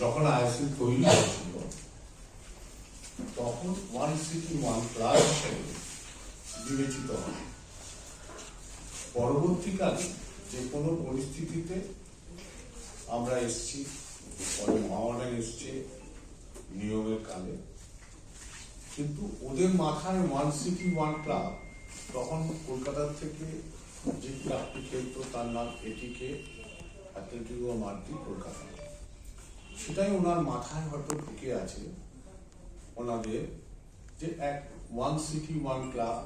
যখন আইএসএল তৈরি হয়েছিল তখন ওয়ান সিটি ওয়ান ক্লাস হিসেবে বিবেচিত হয়। পরবর্তীকালে যে কোনো পরিস্থিতিতে আমরা এসছি পরে মহামাডান এসছে নিয়মের কালে। কিন্তু ওদের মাথায় ওয়ান সিটি ওয়ান ক্লাব তখন কলকাতার থেকে যে ক্লাবটি খেলতো তার নাম এটিকে অ্যাথলেটিকো মার্টি কলকাতা। সেটাই ওনার মাথায় হয়তো ঢুকে আছে ওনাদের যে এক ওয়ান সিটি ওয়ান ক্লাব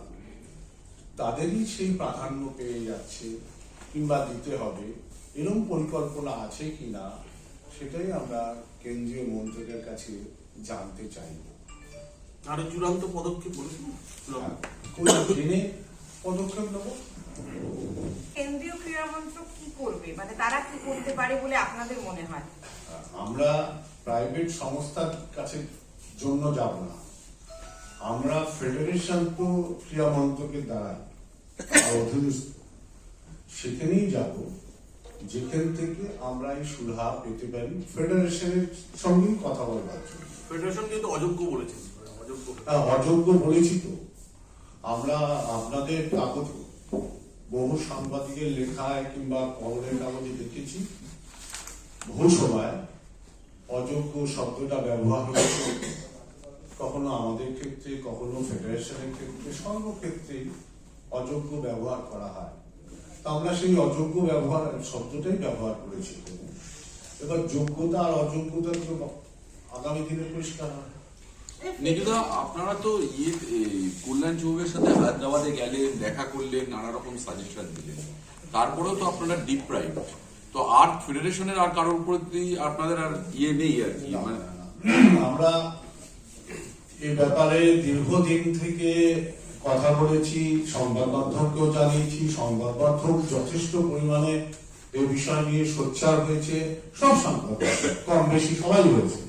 তাদেরই সেই প্রাধান্য পেয়ে যাচ্ছে কিংবা দিতে হবে এরকম পরিকল্পনা আছে কিনা সেটাই আমরা কেন্দ্রীয় মন্ত্রকের কাছে জানতে চাইব। আরও চূড়ান্ত পদক্ষেপ বলেছেন? হ্যাঁ, জেনে পদক্ষেপ নেব? কেন্দ্রীয় মন্ত্রক কি করবে? মানে তারা কি করতে পারে বলে আপনাদের মনে হয়? আমরা প্রাইভেট সংস্থার কাছে জন্য যাব না। আমরা ফেডারেশন তো ক্রীড়া মন্ত্রকের দ্বারা অধীনস্থ। সেখানেই যাব যেখান থেকে আমরা এই সুরাহা পেতে পারি। ফেডারেশনের সঙ্গেই কথা বলবার জন্য। ফেডারেশন কিন্তু অযোগ্য বলেছেন। অযোগ্য হ্যাঁ, অযোগ্য বলেছি তো। আমরা আপনাদের কাগজ বহু সাংবাদিকের লেখায় কিংবা খবরের কাগজে দেখেছি বহু সময় অযোগ্য শব্দটা ব্যবহার হয়েছে। কখনো আমাদের ক্ষেত্রে, কখনো ফেডারেশনের ক্ষেত্রে সর্বক্ষেত্রেই অযোগ্য ব্যবহার করা হয়। তা আমরা সেই অযোগ্য ব্যবহার, শব্দটাই ব্যবহার করেছি। এবার যোগ্যতা আর অযোগ্যতা তো আগামী দিনে পরিষ্কার হয় আপনারা তো ইয়ে কল্যাণ চৌবের সাথে হায়দ্রাবাদে গেলেন দেখা করলেন নানা রকম সাজেশন দিলেন। তারপরেও তো আপনারা ডিপ প্রাইভ তো আর ফেডারেশনের আর কারোর প্রতি আপনাদের আর ইয়ে নেই আর কি? মানে। আমরা এ ব্যাপারে দীর্ঘদিন থেকে কথা বলেছি সংবাদ মাধ্যমকেও জানিয়েছি সংবাদ মাধ্যম যথেষ্ট পরিমাণে এ বিষয় নিয়ে সোচ্চার হয়েছে সব সংবাদ কম বেশি সবাই হয়েছে।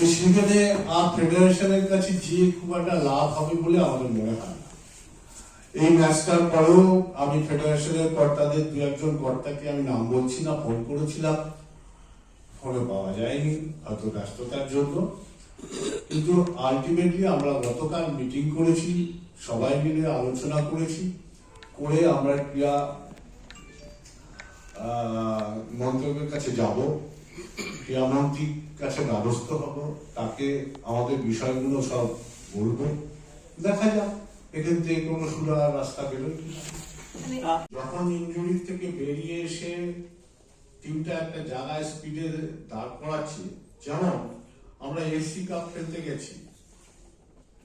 তো সেখানে আর ফেডারেশনের কাছে যে খুব একটা লাভ হবে বলে আমাদের মনে হয় এই ম্যাচটার পরেও আমি ফেডারেশনের কর্তাদের দু একজন কর্তাকে আমি নাম বলছি না, ফোন করেছিলাম। ফোনে পাওয়া যায়নি হয়তো ব্যস্ততার জন্য। কিন্তু আলটিমেটলি আমরা গতকাল মিটিং করেছি, সবাই মিলে আলোচনা করেছি, করে আমরা ক্রিয়া মন্ত্রকের কাছে যাব। ক্রিয়ামন্ত্রীর কাছে দ্বারস্থ হব তাকে আমাদের বিষয়গুলো সব বলব। দেখা যাক এখান থেকে কোনো সুরা রাস্তা বেরোয় মানে যখন ইঞ্জুরি থেকে বেরিয়ে এসে টিমটা একটা জায়গায় স্পিডে দাঁড় করাচ্ছে যেমন আমরা এসি কাপ খেলতে গেছি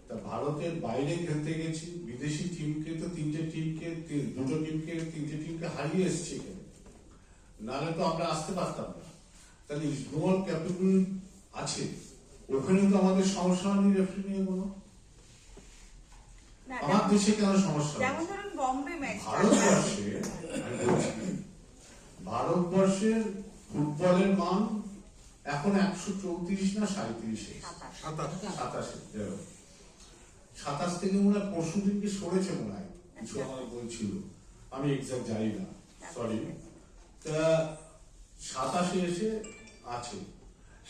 তা ভারতের বাইরে খেলতে গেছি বিদেশি টিমকে তো তিনটে টিমকে দুটো টিমকে তিনটে টিমকে হারিয়ে এসেছি নাহলে তো আমরা আসতে পারতাম না। তাহলে ইস্টবেঙ্গল ক্যাপিটাল আছে ওখানে তো আমাদের সমস্যা হয়নি রেফারি নিয়ে কোনো? আমার দেশে কেন সমস্যা যেমন ধরুন বম্বে ম্যাচটা ভারতবর্ষে ভারতবর্ষের ফুটবলের মান এখন একশো চৌত্রিশ না সাঁত্রিশে সাতাশে। সাতাশ। থেকে মনে হয় পরশু দিনকে সরেছে মনে হয়? কিছু আচ্ছা। আমার বলছিল আমি এক্সাক্ট জানি না। সরি তা সাতাশে এসে আছে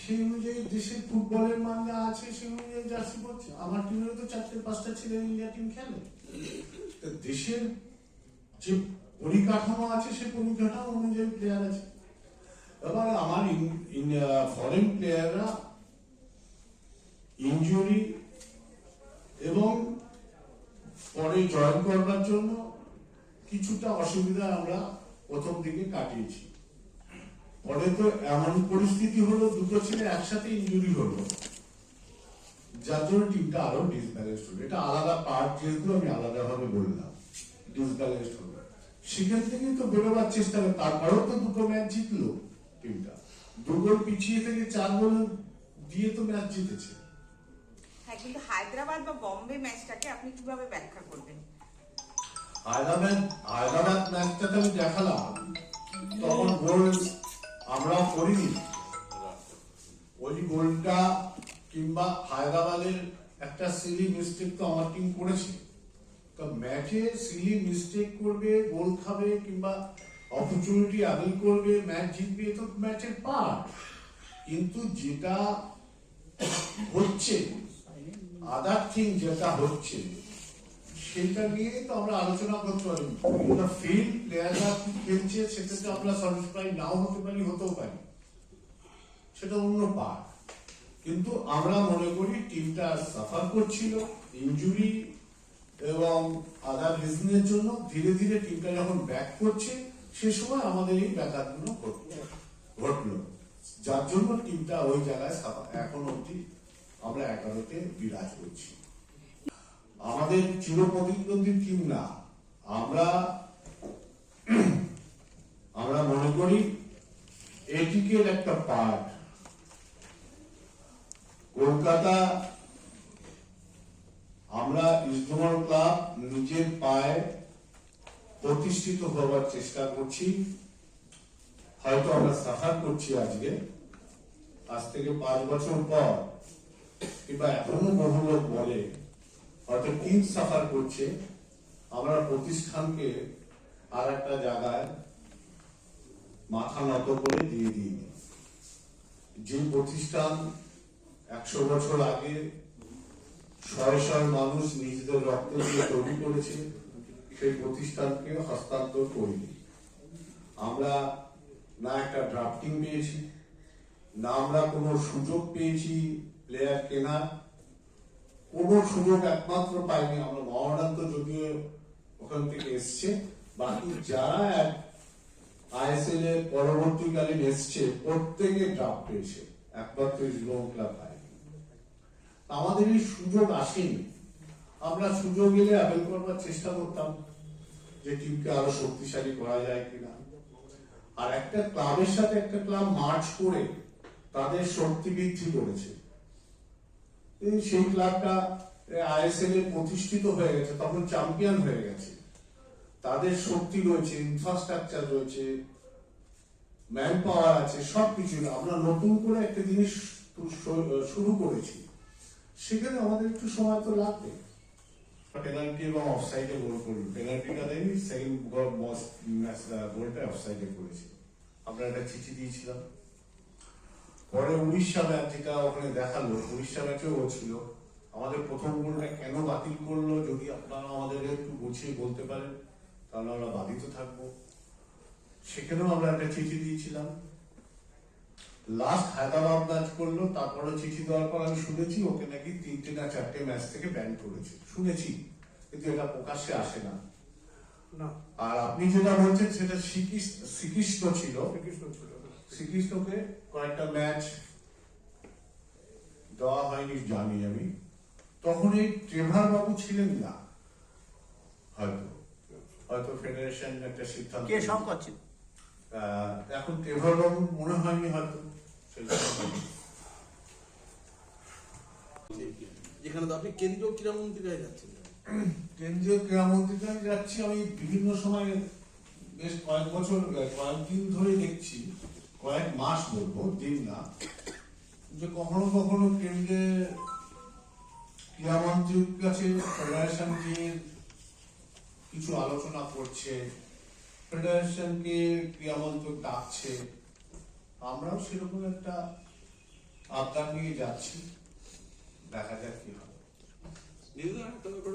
সেই অনুযায়ী দেশের ফুটবলের মান যা আছে, সেই অনুযায়ী জার্সি পড়ছে আমার টিমেরও তো চারটে, পাঁচটা ছেলে ইন্ডিয়া টিম খেলে। দেশের যে পরিকাঠামো আছে, সেই পরিকাঠামো অনুযায়ী প্লেয়ার আছে। এবার আমার ফরেন প্লেয়াররা ইনজুরি এবং পরে জয়েন করবার জন্য কিছুটা অসুবিধা আমরা প্রথম দিকে কাটিয়েছি। পরে তো এমন পরিস্থিতি হলো দুটো ছেলে একসাথে ইনজুরি হলো। যার জন্য টিমটা আরও ডিসব্যালেন্স হলো। এটা আলাদা পার্ট যেহেতু আমি আলাদাভাবে বললাম ডিসব্যালেন্স হলো। সেখান থেকেই তো বেরোবার চেষ্টা করে। তারপরেও তো দুটো ম্যাচ জিতলো টিমটা দু গোল পিছিয়ে থেকে চার গোল দিয়ে তো ম্যাচ জিতেছে। হ্যাঁ কিন্তু হায়দ্রাবাদ বা বম্বে ম্যাচটাকে আপনি কীভাবে ব্যাখ্যা করবেন? হায়দ্রাবাদ হায়দ্রাবাদ ম্যাচটা তো আমি দেখালাম। তখন গোল করিনি। ওই গোলটা কিংবা হায়দ্রাবাদের একটা সিলি মিস্টেক তো আমার টিম করেছে। তো ম্যাচে সিলি মিস্টেক করবে গোল খাবে কিংবা অপরচুনিটি আবিল করবে ম্যাচ জিতবে, তো ম্যাচের পার্ট কিন্তু যেটা হচ্ছে আদার থিং যেটা হচ্ছে, সেটা নিয়ে তো আমরা আলোচনা করতে পারি ফিল্ড প্লেয়াররা কি খেলছে সেটাতে আমরা স্যাটিসফাই নাও হতে পারি, হতেও পারি। সেটা অন্য পার্ট কিন্তু আমরা মনে করি টিমটা সাফার করছিল ইনজুরি এবং আদার রিজনের জন্য ধীরে ধীরে টিমটা যখন ব্যাক করছে, সে সময় আমাদের এই ব্যাপারগুলো ঘট- ঘটলো। যার জন্য টিমটা ওই জায়গায় সাফা- এখন অবধি আমরা এগারোতে বিরাজ করছি। আমাদের চিরপ্রতিদ্বন্দ্বী টিম না। আমরা আমরা মনে করি এটিকের একটা পার্ট কলকাতা, আমরা ইস্টবেঙ্গল ক্লাব নিজের পায়ে প্রতিষ্ঠিত হবার চেষ্টা করছি। হয়তো আমরা সাফার করছি আজকে। আজ থেকে পাঁচ বছর পর, কিংবা এখনও বহু লোক বলে, হয়তো টিম সাফার করছে। আমরা প্রতিষ্ঠানকে আর একটা জায়গায় মাথা নত করে দিয়ে দিই যে প্রতিষ্ঠান একশো বছর আগে শয়ে শয়ে মানুষ নিজেদের রক্ত দিয়ে তৈরি করেছে, সেই প্রতিষ্ঠানকে হস্তান্তর করিনি। আমরা না একটা ড্রাফটিং পেয়েছি, না আমরা কোনো সুযোগ পেয়েছি প্লেয়ার কেনা। কোনো সুযোগ একমাত্র পাইনি, আমরা মহানান্ত যদিও ওখান থেকে এসছে। বাকি যারা আইএসএল এর পরবর্তীকালীন এসছে, প্রত্যেকে ড্রাফট পেয়েছে। একমাত্র ইসলাম ক্লাব আমাদের এই সুযোগ আসেনি। আমরা সুযোগ এলে অ্যাভেল করবার চেষ্টা করতাম যে টিমকে আরও শক্তিশালী করা যায় কিনা। আর একটা ক্লাবের সাথে একটা ক্লাব মার্চ করে তাদের শক্তি বৃদ্ধি করেছে। সেই ক্লাবটা আইএসএল এ প্রতিষ্ঠিত হয়ে গেছে, তখন চ্যাম্পিয়ন হয়ে গেছে। তাদের শক্তি রয়েছে ইনফ্রাস্ট্রাকচার রয়েছে ম্যান পাওয়ার আছে, সবকিছু। আমরা নতুন করে একটা জিনিস শুরু করেছি। সেখানে আমাদের একটু সময় তো লাগবে। পেনাল্টি এবং অফসাইডে গোল করল পেনাল্টিটা দেয়নি সেকেন্ড গোলটা অফসাইডে করেছে। আমরা একটা চিঠি দিয়েছিলাম। পরে উড়িষ্যা ম্যাচ যেটা ওখানে দেখাল, উড়িষ্যা ম্যাচেও ও ছিল। আমাদের প্রথম গোলটা কেন বাতিল করল, যদি আপনারা আমাদের একটু গুছিয়ে বলতে পারেন, তাহলে আমরা বাধিত থাকব। সেখানেও আমরা একটা চিঠি দিয়েছিলাম। লাস্ট হায়দ্রাবাদ ম্যাচ করল তারপরে চিঠি দেওয়ার পর আমি শুনেছি ওকে নাকি তিনটে না চারটে ম্যাচ থেকে ব্যান করেছে। শুনেছি কিন্তু এটা প্রকাশ্যে আসে না। না। আর আপনি যেটা বলছেন সেটা শ্রীকৃষ্ণ শ্রীকৃষ্ণ ছিল। শ্রীকৃষ্ণ ছিল শ্রীকৃষ্ণকে কয়েকটা ম্যাচ দেওয়া হয়নি জানি আমি। তখন এই ট্রেভার বাবু ছিলেন না হয়তো। হয়তো ফেডারেশন একটা সিদ্ধান্ত কে শঙ্কর ছিল? এখন ট্রেভার বাবু মনে হয়নি হয়তো। যেখানে তো আপনি কেন্দ্রীয় যাচ্ছেন। কেন্দ্রীয় যাচ্ছি আমি বিভিন্ন সময় বেশ কয়েক বছর কয়েকদিন ধরে দেখছি কয়েক মাস বলব দিন না যে কখনো কখনো কেন্দ্রের ক্রীড়ামন্ত্রীর কাছে ফেডারেশন কিছু আলোচনা করছে ফেডারেশনকে ক্রিয়ামন্ত্রক ডাকছে আমরাও সেরকম একটা আবদার নিয়ে যাচ্ছি। দেখা যাক কি ব্যাপার